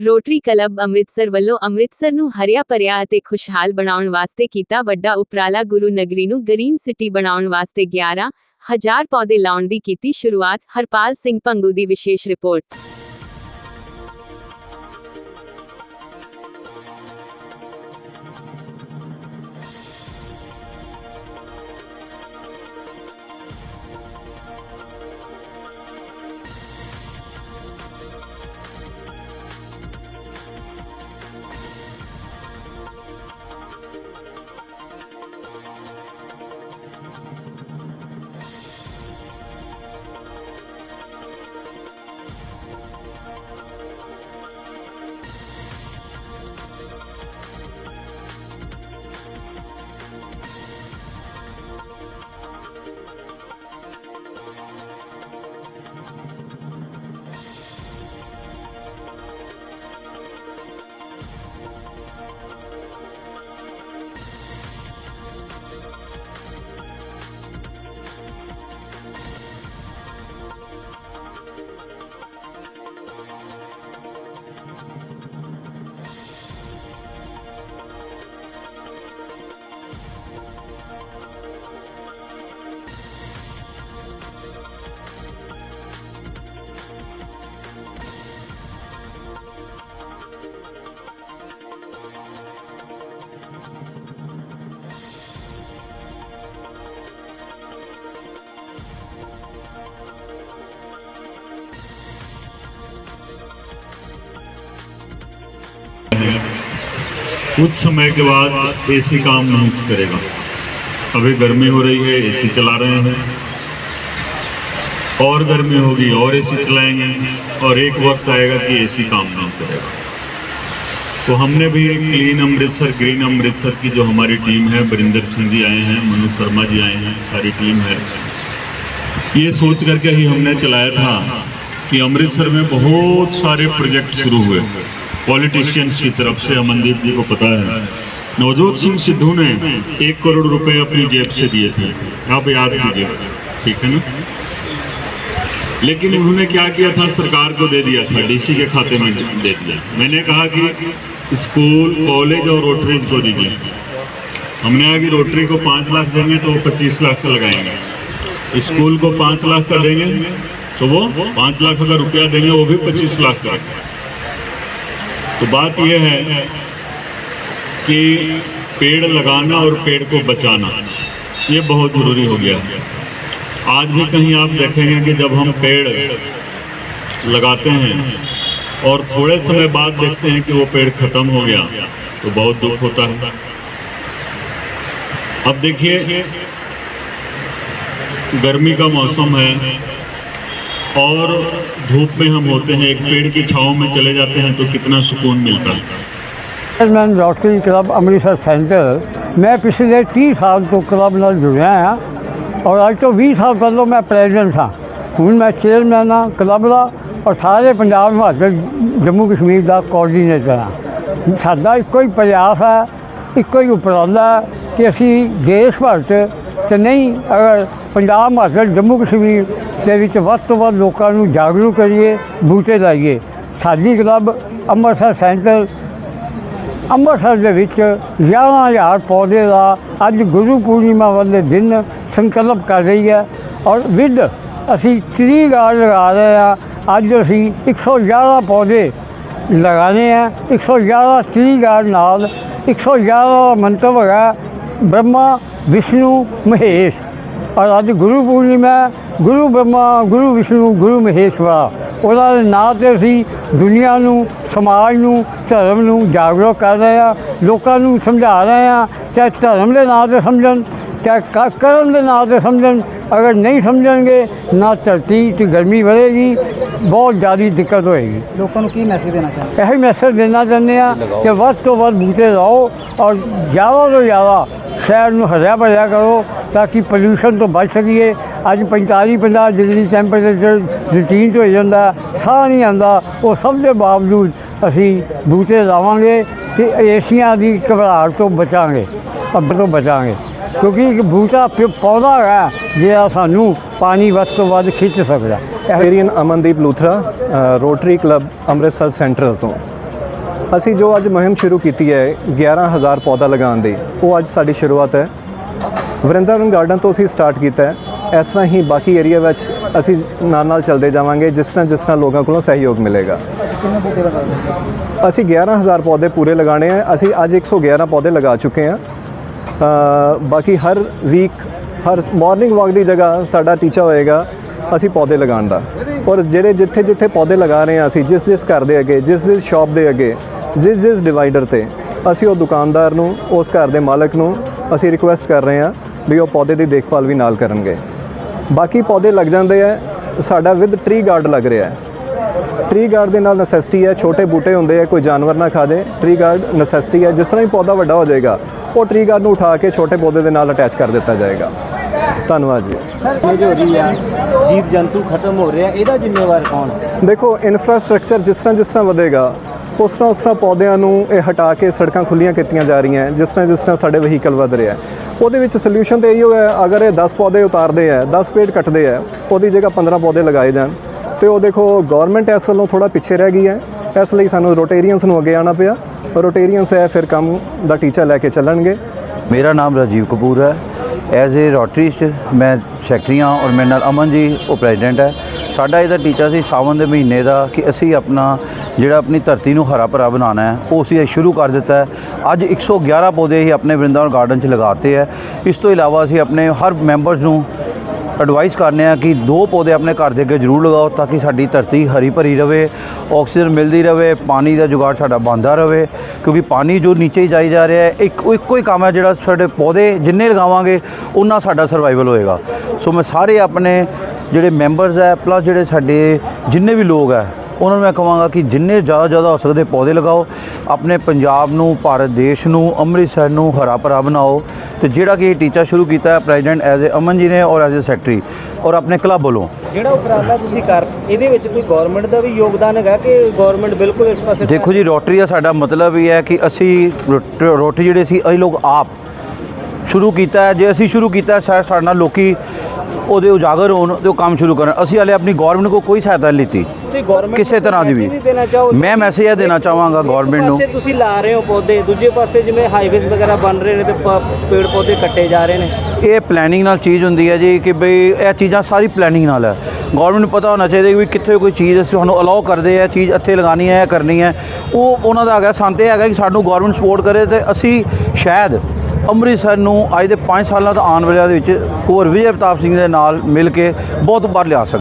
Rotary club Amritsar ਵੱਲੋਂ ਅੰਮ੍ਰਿਤਸਰ ਨੂੰ ਹਰਿਆ ਭਰਿਆ ਅਤੇ ਖੁਸ਼ਹਾਲ ਬਣਾਉਣ ਵਾਸਤੇ ਕੀਤਾ ਵੱਡਾ ਉਪਰਾਲਾ ਗੁਰੂ ਨਗਰੀ ਨੂੰ ਗ੍ਰੀਨ ਸਿਟੀ ਬਣਾਉਣ ਵਾਸਤੇ 11 ਹਜ਼ਾਰ ਪੌਦੇ ਲਾਉਣ ਦੀ ਕੀਤੀ ਸ਼ੁਰੂਆਤ ਹਰਪਾਲ ਸਿੰਘ ਪੰਗੂ ਦੀ ਵਿਸ਼ੇਸ਼ ਰਿਪੋਰਟ। कुछ समय के बाद एसी काम नहीं करेगा। अभी गर्मी हो रही है, एसी चला रहे हैं। और गर्मी होगी, और एसी चलाएँगे, और एक वक्त आएगा कि एसी काम नहीं करेगा। तो हमने भी क्लीन अमृतसर, ग्रीन अमृतसर की जो हमारी टीम है, बरिंदर सिंह जी आए हैं, मनु शर्मा जी आए हैं, सारी टीम है। ये सोच करके ही हमने चलाया था कि अमृतसर में बहुत सारे प्रोजेक्ट शुरू हुए। पॉलिटिशियंस की तरफ़ से अमनदीप जी को पता है, नवजोत सिंह सिद्धू ने एक करोड़ रुपए अपनी जेब से दिए थे। आप याद कीजिए, ठीक है ना? लेकिन उन्होंने क्या किया था? सरकार को दे दिया था डीसी के खाते में दे दिया। मैंने कहा कि स्कूल, कॉलेज और रोटरीज को दीजिए। हमने कहा कि रोटरी को पाँच लाख देंगे तो वो पच्चीस लाख का लगाएँगे। स्कूल को पाँच लाख का देंगे तो वो पाँच लाख अगर रुपया देंगे, वो भी पच्चीस लाख का। तो बात यह है कि पेड़ लगाना और पेड़ को बचाना, ये बहुत ज़रूरी हो गया। है आज भी कहीं आप देखेंगे कि जब हम पेड़ लगाते हैं और थोड़े समय बाद देखते हैं कि वो पेड़ खत्म हो गया तो बहुत दुख होता है। अब देखिए, गर्मी का मौसम है और धूप में हम होते हैं, एक पेड़ की छाव में चले जाते हैं तो कितना सुकून मिलता है। Chairman rotary club Amritsar centre मैं पिछले तीस साल तो क्लब न जुड़िया हैं और आज तो भी साल पहले मैं प्रेजिडेंट हाँ हूँ मैं चेयरमैन हाँ क्लब का और सारे पंजाब हिमाचल, जम्मू कश्मीर का कोआर्डीनेटर हाँ। सा एक ही प्रयास है इको ही उपरला है कि असी देश भर से नहीं, अगर पंजाब हिमाचल, जम्मू कश्मीर ਦੇ ਵਿੱਚ ਵੱਧ ਤੋਂ ਵੱਧ ਲੋਕਾਂ ਨੂੰ ਜਾਗਰੂਕ ਕਰੀਏ, ਬੂਟੇ ਲਾਈਏ। ਸਾਡੀ ਕਲੱਬ ਅੰਮ੍ਰਿਤਸਰ ਸੈਂਟਰ, ਅੰਮ੍ਰਿਤਸਰ ਦੇ ਵਿੱਚ 11000 ਪੌਦੇ ਦਾ ਅੱਜ ਗੁਰੂ ਪੂਰਨਿਮਾ ਵਾਲੇ ਦਿਨ ਸੰਕਲਪ ਕਰ ਰਹੀ ਹੈ ਔਰ ਵਿਦ ਅਸੀਂ 30 ਗਾਰਡ ਲਗਾ ਰਹੇ ਹਾਂ, ਅੱਜ ਅਸੀਂ 111 ਪੌਦੇ ਲਗਾਣੇ ਆ 111 30 ਗਾਰਡ ਨਾਲ 111 ਦਾ ਮੰਤਵ ਹੈਗਾ ਬ੍ਰਹਮਾ, ਵਿਸ਼ਨੂੰ, ਮਹੇਸ਼। ਔਰ ਅੱਜ ਗੁਰੂ ਪੂਰਨਿਮਾ। ਗੁਰੂ ਬ੍ਰਹਮਾ ਗੁਰੂ ਵਿਸ਼ਨੂੰ ਗੁਰੂ ਮਹੇਸ਼ਵਰਾ ਉਹਨਾਂ ਦੇ ਨਾਂ ਤੇ ਅਸੀਂ ਦੁਨੀਆ ਨੂੰ ਸਮਾਜ ਨੂੰ ਧਰਮ ਨੂੰ ਜਾਗਰੂਕ ਕਰ ਰਹੇ ਆ ਲੋਕਾਂ ਨੂੰ ਸਮਝਾ ਰਹੇ ਆ ਚਾਹੇ ਧਰਮ ਦੇ ਨਾਂ ਤੇ ਸਮਝਣ ਚਾਹੇ ਕ- ਕਰਮ ਦੇ ਨਾਂ ਤੇ ਸਮਝਣ ਅਗਰ ਨਹੀਂ ਸਮਝਣਗੇ ਨਾ ਧਰਤੀ 'ਚ ਗਰਮੀ ਵਧੇਗੀ ਬਹੁਤ ਜ਼ਿਆਦਾ ਦਿੱਕਤ ਹੋਏਗੀ ਲੋਕਾਂ ਨੂੰ ਕੀ ਮੈਸੇਜ ਦੇਣਾ ਚਾਹੁੰਦੇ ਇਹੀ ਮੈਸੇਜ ਦੇਣਾ ਚਾਹੁੰਦੇ ਆ ਕਿ ਵੱਧ ਤੋਂ ਵੱਧ ਬੂਟੇ ਲਾਓ ਔਰ ਜ਼ਿਆਦਾ ਤੋਂ ਜ਼ਿਆਦਾ ਸ਼ਹਿਰ ਨੂੰ ਹਰਿਆ ਭਰਿਆ ਕਰੋ ਤਾਂ ਕਿ ਪੋਲਿਊਸ਼ਨ ਤੋਂ ਬਚ ਸਕੀਏ। ਅੱਜ 45 50 ਡਿਗਰੀ ਟੈਂਪਰੇਚਰ ਰੂਟੀਨ 'ਚ ਹੋ ਜਾਂਦਾ, ਸਾਹ ਨਹੀਂ ਆਉਂਦਾ। ਉਹ ਸਭ ਦੇ ਬਾਵਜੂਦ ਅਸੀਂ ਬੂਟੇ ਲਾਵਾਂਗੇ ਤੇ ਏਸੀਆਂ ਦੀ ਘਬਰਾਹਟ ਤੋਂ ਬਚਾਂਗੇ ਅੱਬ ਤੋਂ ਬਚਾਂਗੇ। ਕਿਉਂਕਿ ਇੱਕ ਬੂਟਾ ਪੌਦਾ ਹੈ, ਜਿਹੜਾ ਸਾਨੂੰ ਪਾਣੀ ਵੱਧ ਤੋਂ ਵੱਧ ਖਿੱਚ ਸਕਦਾ। ਇਹ Amandeep Luthra rotary club Amritsar central ਤੋਂ। ਅਸੀਂ ਜੋ ਅੱਜ ਮੁਹਿੰਮ ਸ਼ੁਰੂ ਕੀਤੀ ਹੈ 11000 ਪੌਦਾ ਲਗਾਉਣ ਦੀ, ਉਹ ਅੱਜ ਸਾਡੀ ਸ਼ੁਰੂਆਤ ਹੈ। ਵਰਿੰਦਾਵਨ ਗਾਰਡਨ ਤੋਂ ਅਸੀਂ ਸਟਾਰਟ ਕੀਤਾ ਹੈ। ਇਸ ਤਰ੍ਹਾਂ ਹੀ ਬਾਕੀ ਏਰੀਆ ਵਿੱਚ ਅਸੀਂ ਨਾਲ ਨਾਲ ਚੱਲਦੇ ਜਾਵਾਂਗੇ, ਜਿਸ ਤਰ੍ਹਾਂ ਜਿਸ ਤਰ੍ਹਾਂ ਲੋਕਾਂ ਕੋਲੋਂ ਸਹਿਯੋਗ ਮਿਲੇਗਾ। ਅਸੀਂ 11000 ਪੌਦੇ ਪੂਰੇ ਲਗਾਣੇ ਆ ਅਸੀਂ ਅੱਜ 111 ਪੌਦੇ ਲਗਾ ਚੁੱਕੇ ਹਾਂ। ਬਾਕੀ ਹਰ ਵੀਕ ਹਰ ਮਾਰਨਿੰਗ ਵਾਕ ਦੀ ਜਗ੍ਹਾ ਸਾਡਾ ਟੀਚਾ ਹੋਏਗਾ ਅਸੀਂ ਪੌਦੇ ਲਗਾਉਣ ਦਾ। ਔਰ ਜਿਹੜੇ ਜਿੱਥੇ ਜਿੱਥੇ ਪੌਦੇ ਲਗਾ ਰਹੇ ਹਾਂ ਅਸੀਂ ਜਿਸ ਜਿਸ ਘਰ ਦੇ ਅੱਗੇ ਜਿਸ ਜਿਸ ਸ਼ਾਪ ਦੇ ਅੱਗੇ ਜਿਸ ਜਿਸ ਡਿਵਾਈਡਰ ਤੇ ਅਸੀਂ ਉਹ ਦੁਕਾਨਦਾਰ ਨੂੰ ਉਸ ਘਰ ਦੇ ਮਾਲਕ ਨੂੰ ਅਸੀਂ ਰਿਕੁਐਸਟ ਕਰ ਰਹੇ ਹਾਂ ਵੀ ਉਹ ਪੌਦੇ ਦੀ ਦੇਖਭਾਲ ਵੀ ਨਾਲ ਕਰਨਗੇ। ਬਾਕੀ ਪੌਦੇ ਲੱਗ ਜਾਂਦੇ ਆ ਸਾਡਾ ਵਿਦ ਟਰੀ ਗਾਰਡ ਲੱਗ ਰਿਹਾ ਹੈ। ਟਰੀ ਗਾਰਡ ਦੇ ਨਾਲ ਨੈਸੈਸਿਟੀ ਹੈ ਛੋਟੇ ਬੂਟੇ ਹੁੰਦੇ ਆ ਕੋਈ ਜਾਨਵਰ ਨਾ ਖਾ ਦੇ। ਟਰੀ ਗਾਰਡ ਨੈਸੈਸਿਟੀ ਹੈ ਜਿਸ ਤਰ੍ਹਾਂ ਹੀ ਪੌਦਾ ਵੱਡਾ ਹੋ ਜਾਏਗਾ ਉਹ ਟਰੀ ਗਾਰਡ ਨੂੰ ਉਠਾ ਕੇ ਛੋਟੇ ਪੌਦੇ ਦੇ ਨਾਲ ਅਟੈਚ ਕਰ ਦਿੱਤਾ ਜਾਏਗਾ। ਧੰਨਵਾਦ ਜੀ। ਇਹ ਜੋ ਹੋ ਰਹੀ ਆ ਜੀਵ ਜੰਤੂ ਖਤਮ ਹੋ ਰਿਹਾ ਇਹਦਾ ਜ਼ਿੰਮੇਵਾਰ ਕੌਣ? ਦੇਖੋ ਇਨਫਰਾਸਟ੍ਰਕਚਰ ਜਿਸ ਤਰ੍ਹਾਂ ਜਿਸ ਤਰ੍ਹਾਂ ਵਧੇਗਾ ਉਸ ਤਰ੍ਹਾਂ ਉਸ ਤਰ੍ਹਾਂ ਪੌਦਿਆਂ ਨੂੰ ਇਹ ਹਟਾ ਕੇ ਸੜਕਾਂ ਖੁੱਲੀਆਂ ਕੀਤੀਆਂ ਜਾ ਰਹੀਆਂ ਜਿਸ ਤਰ੍ਹਾਂ ਜਿਸ ਤਰ੍ਹਾਂ ਸਾਡੇ ਵਹੀਕਲ ਵਧ ਰਿਹਾ ਹੈ। ਉਹਦੇ ਵਿੱਚ ਸੋਲੂਸ਼ਨ ਤੇ ਇਹੋ ਹੈ ਅਗਰ ਇਹ 10 ਪੌਦੇ ਉਤਾਰਦੇ ਆ 10 ਪੇੜ ਕੱਟਦੇ ਆ ਉਹਦੀ ਜਗ੍ਹਾ 15 ਪੌਦੇ ਲਗਾਏ ਜਾਣ। ਤੇ ਉਹ ਦੇਖੋ ਗਵਰਨਮੈਂਟ ਇਸ ਵੱਲੋਂ ਥੋੜਾ ਪਿੱਛੇ ਰਹਿ ਗਈ ਹੈ। ਇਸ ਲਈ ਸਾਨੂੰ ਰੋਟੇਰੀਅਨਸ ਨੂੰ ਅੱਗੇ ਆਉਣਾ ਪਿਆ। ਰੋਟੇਰੀਅਨਸ ਹੈ, ਫਿਰ ਕੰਮ ਦਾ ਟੀਚਾ ਲੈ ਕੇ ਚੱਲਣਗੇ। ਮੇਰਾ ਨਾਮ ਰਾਜੀਵ ਕਪੂਰ ਹੈ। ਐਜ਼ ਏ ਰੋਟਰੀਸਟ ਮੈਂ ਸੈਕਟਰੀ ਹਾਂ ਔਰ ਮੇਰੇ ਨਾਲ ਅਮਨ ਜੀ, ਉਹ ਪ੍ਰੈਜ਼ੀਡੈਂਟ ਹੈ। ਸਾਡਾ ਇਹਦਾ ਟੀਚਾ ਸੀ ਸਾਵਨ ਦੇ ਮਹੀਨੇ ਦਾ ਕਿ ਅਸੀਂ ਆਪਣਾ ਜਿਹੜਾ ਆਪਣੀ ਧਰਤੀ ਨੂੰ ਹਰਾ ਭਰਾ ਬਣਾਉਣਾ ਹੈ, ਉਹ ਅਸੀਂ ਅੱਜ ਸ਼ੁਰੂ ਕਰ ਦਿੱਤਾ ਹੈ। ਅੱਜ 111 ਪੌਦੇ ਹੀ ਆਪਣੇ ਵਰਿੰਦਾਵਨ ਗਾਰਡਨ 'ਚ ਲਗਾਤੇ ਹੈ। ਇਸ ਤੋਂ ਇਲਾਵਾ ਅਸੀਂ ਆਪਣੇ ਹਰ ਮੈਂਬਰਸ ਨੂੰ ਐਡਵਾਈਸ ਕਰਨੇ ਆ ਕਿ ਦੋ ਪੌਦੇ ਆਪਣੇ ਘਰ ਦੇ ਅੱਗੇ ਜ਼ਰੂਰ ਲਗਾਓ ਤਾਂ ਕਿ ਸਾਡੀ ਧਰਤੀ ਹਰੀ ਭਰੀ ਰਵੇ, ਆਕਸੀਜਨ ਮਿਲਦੀ ਰਵੇ, ਪਾਣੀ ਦਾ ਜੁਗਾੜ ਸਾਡਾ ਬੰਦਾ ਰਵੇ। ਕਿਉਂਕਿ ਪਾਣੀ ਜੋ ਨੀਚੇ ਹੀ ਜਾਈ ਜਾ ਰਿਹਾ ਹੈ, ਇੱਕ ਇੱਕੋ ਹੀ ਕੰਮ ਹੈ ਜਿਹੜਾ ਸਾਡੇ ਪੌਦੇ ਜਿੰਨੇ ਲਗਾਵਾਂਗੇ ਉਨਾ ਸਾਡਾ ਸਰਵਾਈਵਲ ਹੋਏਗਾ। ਸੋ ਮੈਂ ਸਾਰੇ ਆਪਣੇ ਜਿਹੜੇ ਮੈਂਬਰਸ ਹੈ ਪਲੱਸ ਜਿਹੜੇ ਸਾਡੇ ਜਿੰਨੇ ਵੀ ਲੋਕ ਹੈ ਉਹਨਾਂ ਨੂੰ ਮੈਂ ਕਹਾਂਗਾ ਕਿ ਜਿੰਨੇ ਜ਼ਿਆਦਾ ਜ਼ਿਆਦਾ ਹੋ ਸਕਦੇ ਪੌਦੇ ਲਗਾਓ ਆਪਣੇ ਪੰਜਾਬ ਨੂੰ ਭਾਰਤ ਦੇਸ਼ ਨੂੰ ਅੰਮ੍ਰਿਤਸਰ ਨੂੰ ਹਰਾ ਭਰਾ ਬਣਾਓ ਤੇ ਜਿਹੜਾ ਕਿ ਇਹ ਟੀਚਾ ਸ਼ੁਰੂ ਕੀਤਾ ਹੈ president as a Aman ji ਨੇ ਔਰ ਐਜ਼ ਏ ਸੈਕਟਰੀ ਔਰ ਆਪਣੇ ਕਲੱਬ ਵੱਲੋਂ। ਜਿਹੜਾ ਉਪਰਾਲਾ ਤੁਸੀਂ ਕਰ ਇਹਦੇ ਵਿੱਚ ਕੋਈ ਗਵਰਨਮੈਂਟ ਦਾ ਵੀ ਯੋਗਦਾਨ ਹੈਗਾ ਕਿ ਗਵਰਨਮੈਂਟ ਬਿਲਕੁਲ ਇਸ ਪਾਸੇ ਦੇਖੋ ਜੀ ਰੋਟਰੀ ਦਾ ਸਾਡਾ ਮਤਲਬ ਇਹ ਹੈ ਕਿ ਅਸੀਂ ਰੋਟ- ਰੋਟਰੀ ਜਿਹੜੇ ਸੀ ਅਸੀਂ ਲੋਕ ਆਪ ਸ਼ੁਰੂ ਕੀਤਾ ਹੈ। ਜੇ ਅਸੀਂ ਸ਼ੁਰੂ ਕੀਤਾ ਸਾਡੇ ਨਾਲ ਲੋਕੀ ਉਹਦੇ ਉਜਾਗਰ ਹੋਣ ਤੇ ਉਹ ਕੰਮ ਸ਼ੁਰੂ ਕਰਨ। ਅਸੀਂ ਹਾਲੇ ਆਪਣੀ ਗਵਰਨਮੈਂਟ ਕੋਲ ਕੋਈ ਸਹਾਇਤਾ ਨਹੀਂ ਗਵਰਨਮੈਂਟ ਕਿਸੇ ਤਰ੍ਹਾਂ ਦੀ ਵੀ। ਮੈਂ ਮੈਸੇਜ ਇਹ ਦੇਣਾ ਚਾਹਾਂਗਾ ਗਵਰਨਮੈਂਟ ਨੂੰ। ਤੁਸੀਂ ਲਾ ਰਹੇ ਹੋ ਪੌਦੇ ਦੂਜੇ ਪਾਸੇ ਜਿਵੇਂ ਹਾਈਵੇਜ਼ ਵਗੈਰਾ ਬਣ ਰਹੇ ਨੇ ਤੇ ਪੇੜ ਪੌਦੇ ਕੱਟੇ ਜਾ ਰਹੇ ਨੇ। ਇਹ ਪਲੈਨਿੰਗ ਨਾਲ ਚੀਜ਼ ਹੁੰਦੀ ਹੈ ਜੀ ਕਿ ਬਈ ਇਹ ਚੀਜ਼ਾਂ ਸਾਰੀ ਪਲੈਨਿੰਗ ਨਾਲ ਹੈ। ਗਵਰਨਮੈਂਟ ਨੂੰ ਪਤਾ ਹੋਣਾ ਚਾਹੀਦਾ ਵੀ ਕਿੱਥੇ ਕੋਈ ਚੀਜ਼ ਅਸੀਂ ਸਾਨੂੰ ਅਲਾਉ ਕਰਦੇ ਆ ਚੀਜ਼ ਇੱਥੇ ਲਗਾਣੀ ਹੈ ਕਰਨੀ ਹੈ। ਉਹ ਉਹਨਾਂ ਦਾ ਹੈਗਾ ਸੰਤ ਹੈਗਾ ਕਿ ਸਾਨੂੰ ਗਵਰਨਮੈਂਟ ਸਪੋਰਟ ਕਰੇ ਤੇ ਅਸੀਂ ਸ਼ਾਇਦ ਅੰਮ੍ਰਿਤਸਰ ਨੂੰ ਅੱਜ ਦੇ 5 ਸਾਲਾਂ ਦਾ ਆਉਣ ਵਾਲਿਆਂ ਦੇ ਵਿੱਚ ਹੋਰ ਵਿਜੇ ਪ੍ਰਤਾਪ ਸਿੰਘ ਦੇ ਨਾਲ ਮਿਲ ਕੇ ਬਹੁਤ ਉੱਪਰ ਲਿਆ ਸਕਦੇ